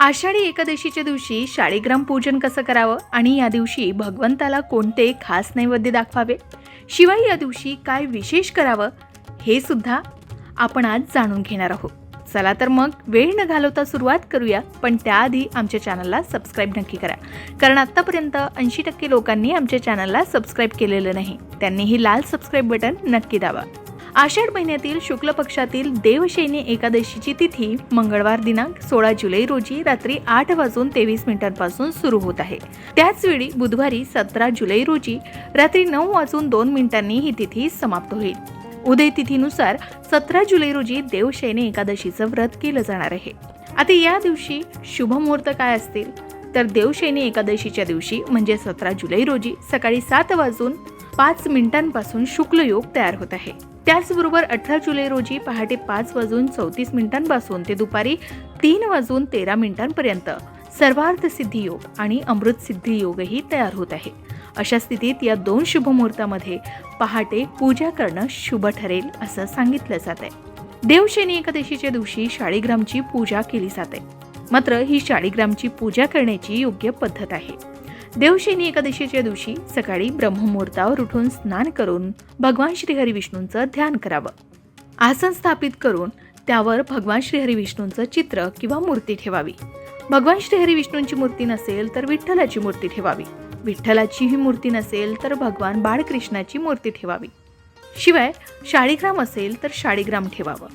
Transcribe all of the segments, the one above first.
आषाढी एकादशीच्या दिवशी शाळीग्राम पूजन कसं करावं आणि या दिवशी भगवंताला कोणते खास नैवेद्य दाखवावे? शिवाय या दिवशी काय विशेष करावं? हे सुद्धा आपण आज जाणून घेणार आहोत. चला तर मग वेळ न घालवता सुरुवात करूया पण त्याआधी आमच्या चॅनलला सबस्क्राईब नक्की करा. कारण आत्तापर्यंत ऐंशी टक्के लोकांनी आमच्या चॅनलला सबस्क्राईब केलेलं नाही. त्यांनी ही लाल सबस्क्राईब बटन नक्की दाबा. आषाढ महिन्यातील शुक्ल पक्षातील देवशैनी एकादशीची तिथी मंगळवार दिनांक सोळा जुलै रोजी रात्री आठ वाजून तेवीस मिनिटांपासून सुरू होत आहे. त्याच वेळी बुधवारी सतरा जुलै रोजी रात्री नऊ वाजून दोन मिनिटांनी ही तिथी समाप्त होईल. उदय तिथीनुसार सतरा जुलै रोजी देवशैनी एकादशीचं व्रत केलं जाणार आहे. आता या दिवशी शुभ मुहूर्त काय असतील? तर देवशैनी एकादशीच्या दिवशी म्हणजे सतरा जुलै रोजी सकाळी सात वाजून पाच मिनिटांपासून शुक्ल योग तयार होत आहे. त्याचबरोबर अठरा जुलै रोजी पहाटे पाच वाजून चौतीस मिनिटांपासून ते दुपारी तीन वाजून तेरा मिनिटांपर्यंत सर्वार्थ सिद्धी योग आणि अमृत सिद्धी योगही तयार होत आहे. अशा स्थितीत या दोन शुभ मुहूर्तामध्ये पहाटे पूजा करणं शुभ ठरेल असं सांगितलं जात आहे. देवशनी एकादशीच्या दिवशी शाळीग्रामची पूजा केली जाते. मात्र ही शाळीग्रामची पूजा करण्याची योग्य पद्धत आहे. देवशैनी एकादशीच्या दिवशी सकाळी ब्रह्ममुहूर्तावर उठून स्नान करून भगवान श्रीहरी विष्णूंचं ध्यान करावं. आसन स्थापित करून त्यावर भगवान श्रीहरी विष्णूंचं चित्र किंवा मूर्ती ठेवावी. भगवान श्रीहरी विष्णूंची मूर्ती नसेल तर विठ्ठलाची मूर्ती ठेवावी. विठ्ठलाची ही मूर्ती नसेल तर भगवान बाळकृष्णाची मूर्ती ठेवावी. शिवाय शाळीग्राम असेल तर शाळीग्राम ठेवावं.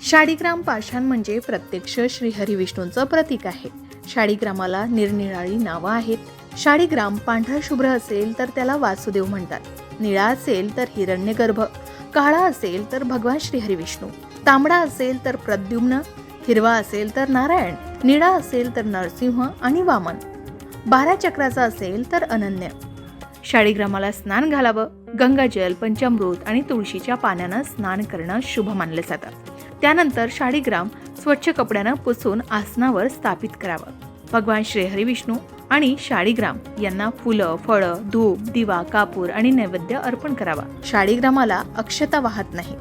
शाळीग्राम पाषाण म्हणजे प्रत्यक्ष श्रीहरी विष्णूंचं प्रतीक आहे. शाळीग्रामाला निरनिराळी नावं आहेत. शाळीग्राम पांढरा शुभ्र असेल तर त्याला वासुदेव म्हणतात. निळा असेल तर हिरण्यगर्भ काळा असेल तर भगवान श्रीहरी विष्णू तांबडा असेल तर प्रद्युम्न हिरवा असेल तर नारायण निळा असेल तर नरसिंह आणि वामन. बारा चक्राचा असेल तर अनन्य. शाळीग्रामाला स्नान घालावं गंगाजल पंचामृत आणि तुळशीच्या पाण्यानं स्नान करणं शुभ मानलं जातं. त्यानंतर शाळीग्राम स्वच्छ कपड्यानं पुसून आसनावर स्थापित करावं. भगवान श्रीहरी विष्णू आणि शाळीग्राम यांना फुलं फळं धूप दिवा कापूर आणि नैवेद्य अर्पण करावा. शाळीग्रामाला अक्षता वाहत नाही.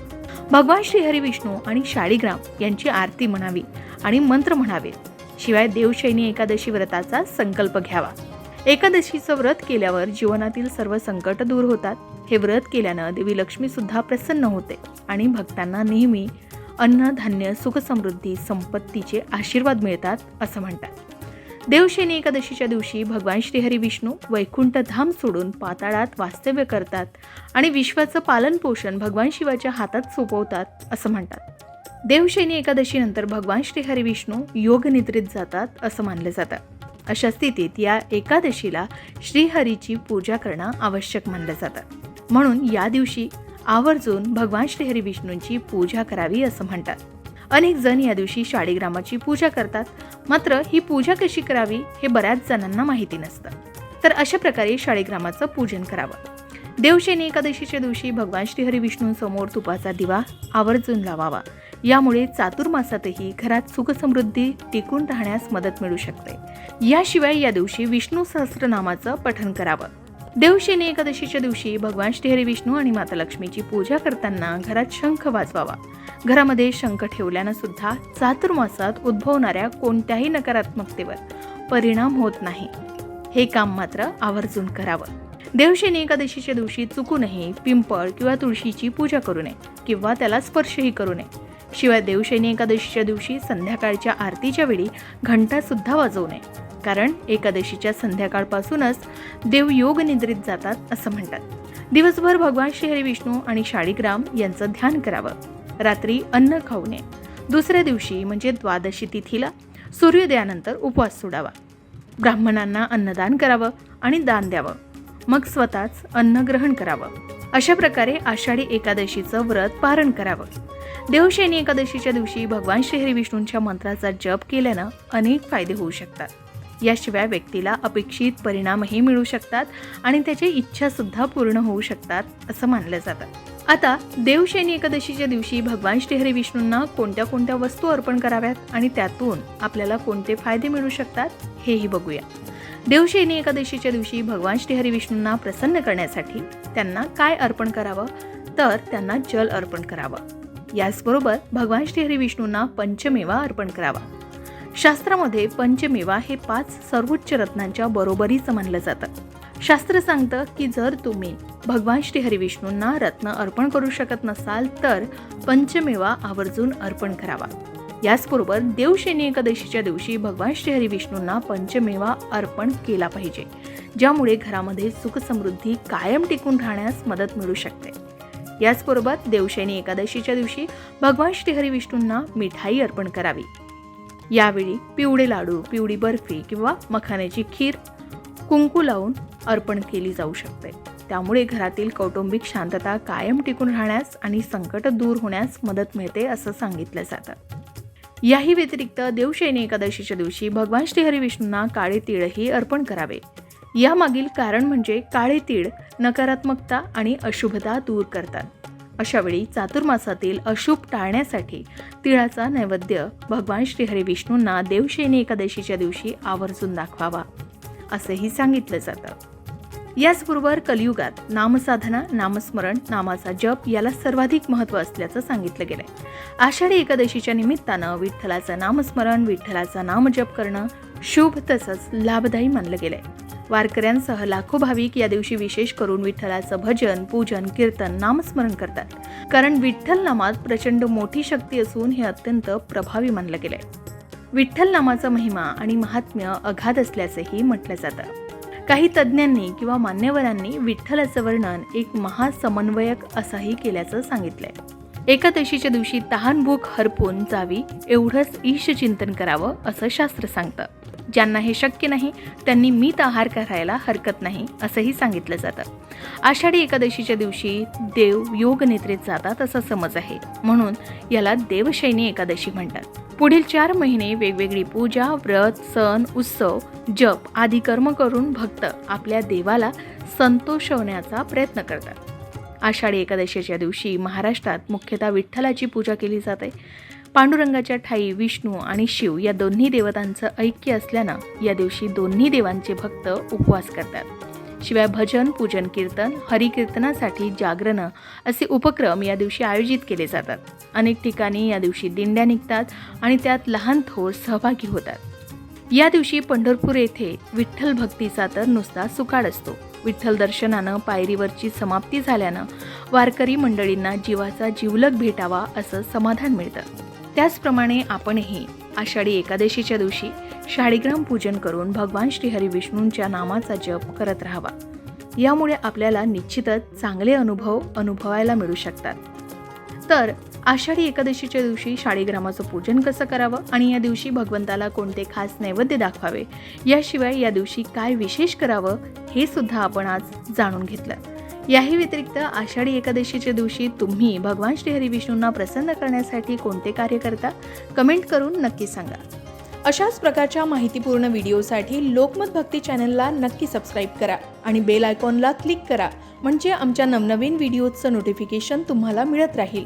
भगवान श्रीहरी विष्णू आणि शाळीग्राम यांची आरती म्हणावी आणि मंत्र म्हणावे. शिवाय देवशैनी एकादशी व्रताचा संकल्प घ्यावा. एकादशीचं व्रत केल्यावर जीवनातील सर्व संकट दूर होतात. हे व्रत केल्यानं देवी लक्ष्मी सुद्धा प्रसन्न होते आणि भक्तांना नेहमी अन्न धान्य सुखसमृद्धी संपत्तीचे आशीर्वाद मिळतात असं म्हणतात. देवशेनी एकादशीच्या दिवशी भगवान श्रीहरी विष्णू वैकुंठ धाम सोडून पाताळात वास्तव्य करतात आणि विश्वाचं पालनपोषण भगवान शिवाच्या हातात सोपवतात असं म्हणतात. देवशेनी एकादशीनंतर भगवान श्रीहरी विष्णू योगनिद्रित जातात असं मानलं जातं. अशा स्थितीत या एकादशीला श्रीहरीची पूजा करणं आवश्यक मानलं जातं. म्हणून या दिवशी आवर्जून भगवान श्रीहरी विष्णूंची पूजा करावी असं म्हणतात. अनेक जण या दिवशी शाळीग्रामाची पूजा करतात. मात्र ही पूजा कशी करावी हे बऱ्याच जणांना माहिती नसतं. तर अशा प्रकारे शाळीग्रामाचं पूजन करावं. देवशेनी एकादशीच्या दिवशी भगवान श्रीहरी विष्णूंसमोर तुपाचा दिवा आवर्जून लावावा. यामुळे चातुर्मासातही घरात सुखसमृद्धी टिकून राहण्यास मदत मिळू शकते. याशिवाय या दिवशी विष्णू सहस्रनामाचं पठण करावं. देवशैनी एकादशीच्या दिवशी भगवान श्रीहरी विष्णू आणि माता लक्ष्मीची पूजा करताना घरात शंख वाजवावा. घरामध्ये शंख ठेवल्यानं सुद्धा चातुर्मासात उद्भवणाऱ्या कोणत्याही नकारात्मकतेवर परिणाम होत नाही. हे काम मात्र आवर्जून करावं. देवशैनी एकादशीच्या दिवशी चुकूनही पिंपळ किंवा तुळशीची पूजा करू नये किंवा त्याला स्पर्शही करू नये. शिवाय देवशैनी एकादशीच्या दिवशी संध्याकाळच्या आरतीच्या वेळी घंटा सुद्धा वाजवू नये. कारण एकादशीच्या संध्याकाळपासूनच देव योग निद्रित जातात असं म्हणतात. दिवसभर भगवान श्रीहरी विष्णू आणि शाळीग्राम यांचं ध्यान करावं. रात्री अन्न खाऊ नये दुसऱ्या दिवशी म्हणजे द्वादशी तिथीला सूर्योदयानंतर उपवास सोडावा. ब्राह्मणांना अन्नदान करावं आणि दान द्यावं. मग स्वतःच अन्न ग्रहण करावं. अशा प्रकारे आषाढी एकादशीचं व्रत पारण करावं. देवशैनी एकादशीच्या दिवशी भगवान श्रीहरी विष्णूंच्या मंत्राचा जप केल्यानं अनेक फायदे होऊ शकतात. याशिवाय व्यक्तीला अपेक्षित परिणामही मिळू शकतात आणि त्याची इच्छासुद्धा पूर्ण होऊ शकतात असं मानलं जातं. आता देवशैनी एकादशीच्या दिवशी भगवान श्रीहरी विष्णूंना कोणत्या कोणत्या वस्तू अर्पण कराव्यात आणि त्यातून आपल्याला कोणते फायदे मिळू शकतात हेही बघूया. देवशैनी एकादशीच्या दिवशी भगवान श्रीहरी विष्णूंना प्रसन्न करण्यासाठी त्यांना काय अर्पण करावं? तर त्यांना जल अर्पण करावं. याचबरोबर भगवान श्रीहरी विष्णूंना पंचमेवा अर्पण करावा. शास्त्रामध्ये पंचमेवा हे पाच सर्वोच्च रत्नांच्या बरोबरीचं मानलं जातं. शास्त्र सांगतं की जर तुम्ही भगवान श्री हरिविष्णूंना रत्न अर्पण करू शकत नसाल तर पंचमेवा आवर्जून अर्पण करावा. याचबरोबर देवशेनी एकादशीच्या दिवशी भगवान श्री हरिविष्णूंना पंचमेवा अर्पण केला पाहिजे ज्यामुळे घरामध्ये सुखसमृद्धी कायम टिकून राहण्यास मदत मिळू शकते. याचबरोबर देवशैनी एकादशीच्या दिवशी भगवान श्री हरिविष्णूंना मिठाई अर्पण करावी. यावेळी पिवळे लाडू पिवळी बर्फी किंवा मखाण्याची खीर कुंकू लावून अर्पण केली जाऊ शकते. त्यामुळे घरातील कौटुंबिक शांतता कायम टिकून राहण्यास आणि संकट दूर होण्यास मदत मिळते असं सांगितलं जातं. याही व्यतिरिक्त देवशैनी एकादशीच्या दिवशी भगवान श्री विष्णूंना काळे तिळही अर्पण करावे. यामागील कारण म्हणजे काळे तीळ नकारात्मकता आणि अशुभता दूर करतात. अशावेळी चातुर्मासातील अशुभ टाळण्यासाठी तिळाचा नैवेद्य भगवान श्री हरिविष्णूंना देवशयनी एकादशीच्या दिवशी आवर्जून दाखवावा असंही सांगितलं जातं. याचबरोबर कलियुगात नामसाधना नामस्मरण नामाचा जप याला सर्वाधिक महत्त्व असल्याचं सांगितलं गेलंय. आषाढी एकादशीच्या निमित्तानं विठ्ठलाचं नामस्मरण विठ्ठलाचा नामजप करणं शुभ तसंच लाभदायी मानलं गेलंय. वारकऱ्यांसह लाखो भाविक या दिवशी विशेष करून विठ्ठलाचं भजन पूजन कीर्तन नामस्मरण करतात. कारण विठ्ठल नामात प्रचंड मोठी शक्ती असून हे अत्यंत प्रभावी मानलं गेलंय. विठ्ठल नामाचा महिमा आणि महात्म्य अगाध असल्याचंही म्हटलं जातं. काही तज्ज्ञांनी किंवा मान्यवरांनी विठ्ठलाचं वर्णन एक महासमन्वयक असाही केल्याचं सांगितलंय. एकादशीच्या दिवशी तहान भूक हरपून जावी एवढंच ईश चिंतन करावं असं शास्त्र सांगतं. ज्यांना हे शक्य नाही त्यांनी मीत आहार करायला हरकत नाही असंही सांगितलं जातं. आषाढी एकादशीच्या दिवशी देव योग नेत्रेत जातात असा समज आहे. म्हणून याला देवशैनी एकादशी म्हणतात. पुढील चार महिने वेगवेगळी पूजा व्रत सण उत्सव जप आदी कर्म करून भक्त आपल्या देवाला संतोषवण्याचा प्रयत्न करतात. आषाढी एकादशीच्या दिवशी महाराष्ट्रात मुख्यतः विठ्ठलाची पूजा केली जाते. पांडुरंगाच्या ठाई विष्णू आणि शिव या दोन्ही देवतांचं ऐक्य असल्यानं या दिवशी दोन्ही देवांचे भक्त उपवास करतात. शिवाय भजन पूजन कीर्तन हरिकीर्तनासाठी जागरणं असे उपक्रम या दिवशी आयोजित केले जातात. अनेक ठिकाणी या दिवशी दिंड्या निघतात आणि त्यात लहान थोर सहभागी होतात. या दिवशी पंढरपूर येथे विठ्ठल भक्तीचा तर नुसता सुकाड असतो. विठ्ठल दर्शनानं पायरीवरची समाप्ती झाल्यानं वारकरी मंडळींना जीवाचा जीवलग भेटावा असं समाधान मिळतं. त्याचप्रमाणे आपणही आषाढी एकादशीच्या दिवशी शाळीग्राम पूजन करून भगवान श्रीहरी विष्णूंच्या नामाचा जप करत राहावा. यामुळे आपल्याला निश्चितच चांगले अनुभव अनुभवायला मिळू शकतात. तर आषाढी एकादशीच्या दिवशी शाळीग्रामाचं पूजन कसं करावं आणि या दिवशी भगवंताला कोणते खास नैवेद्य दाखवावे? याशिवाय या दिवशी काय विशेष करावं? हे सुद्धा आपण आज जाणून घेतलं. याही व्यतिरिक्त आषाढी एकादशीच्या दिवशी तुम्ही भगवान श्री विष्णूंना प्रसन्न करण्यासाठी कोणते कार्य करता? कमेंट करून नक्की सांगा. अशाच प्रकारच्या माहितीपूर्ण व्हिडिओसाठी लोकमत भक्ती चॅनलला नक्की सबस्क्राईब करा आणि बेल आयकॉनला क्लिक करा म्हणजे आमच्या नवनवीन व्हिडिओचं नोटिफिकेशन तुम्हाला मिळत राहील.